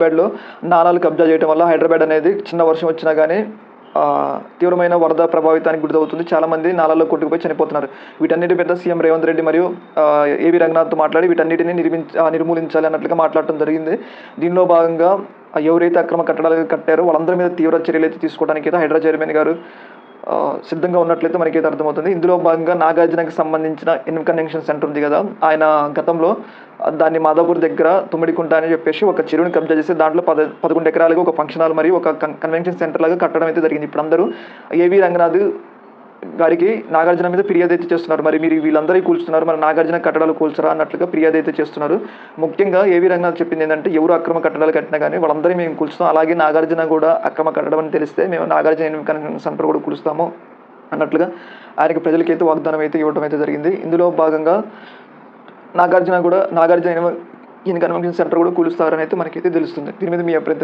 హైదరాబాద్లో నాలాలు కబ్జా చేయడం వల్ల హైదరాబాద్ అనేది చిన్న వర్షం వచ్చినా కానీ తీవ్రమైన వరద ప్రభావితానికి గురవుతుంది చాలామంది నాలాల్లో కొట్టుకుపోయి చనిపోతున్నారు. వీటన్నిటి మీద సీఎం రేవంత్ రెడ్డి మరియు ఏవి రంగనాథ్తో మాట్లాడి వీటన్నిటిని నిర్మించ నిర్మూలించాలి అన్నట్లుగా మాట్లాడటం జరిగింది. దీనిలో భాగంగా ఎవరైతే అక్రమ కట్టడాలు కట్టారో వాళ్ళందరి మీద తీవ్ర చర్యలు అయితే తీసుకోవడానికి అయితే హైడ్రా చైర్మన్ గారు సిద్ధంగా ఉన్నట్లయితే మనకైతే అర్థమవుతుంది. ఇందులో భాగంగా నాగార్జునకి సంబంధించిన ఇన్ సెంటర్ ఉంది కదా. ఆయన గతంలో దాన్ని మాదాపూర్ దగ్గర తుమ్మిడికుంట అని చెప్పేసి ఒక చెరువుని కబ్జా చేసి దాంట్లో పద పదకొండు ఎకరాలకు ఒక ఫంక్షన్ హాల్ మరియు ఒక కన్- కన్వెన్షన్ సెంటర్ లాగా కట్టడం అయితే జరిగింది. ఇప్పుడు అందరూ ఏవి రంగనాథ్ గారికి నాగార్జున మీద ఫిర్యాదు అయితే చేస్తున్నారు. మరి మీరు వీళ్ళందరూ కూల్చున్నారు మరి నాగార్జున కట్టడాలు కూల్చరా అన్నట్లుగా ఫిర్యాదు అయితే చేస్తున్నారు. ముఖ్యంగా ఏవి రంగనాథ్ చెప్పింది ఏంటంటే ఎవరు అక్రమ కట్టడాలు కట్టినా కానీ వాళ్ళందరూ మేము కూల్చుతాం. అలాగే నాగార్జున కూడా అక్రమ కట్టడం అని తెలిస్తే మేము నాగార్జున సెంటర్ కూడా కూలుస్తాము అన్నట్లుగా ఆయనకి ప్రజలకైతే వాగ్దానం అయితే ఇవ్వడం అయితే జరిగింది. ఇందులో భాగంగా నాగార్జున కూడా నాగార్జున ఈయన కన్వెన్షన్ సెంటర్ కూడా కూలుస్తారని అయితే మనకైతే తెలుస్తుంది. దీని మీద మీ అభిప్రాయం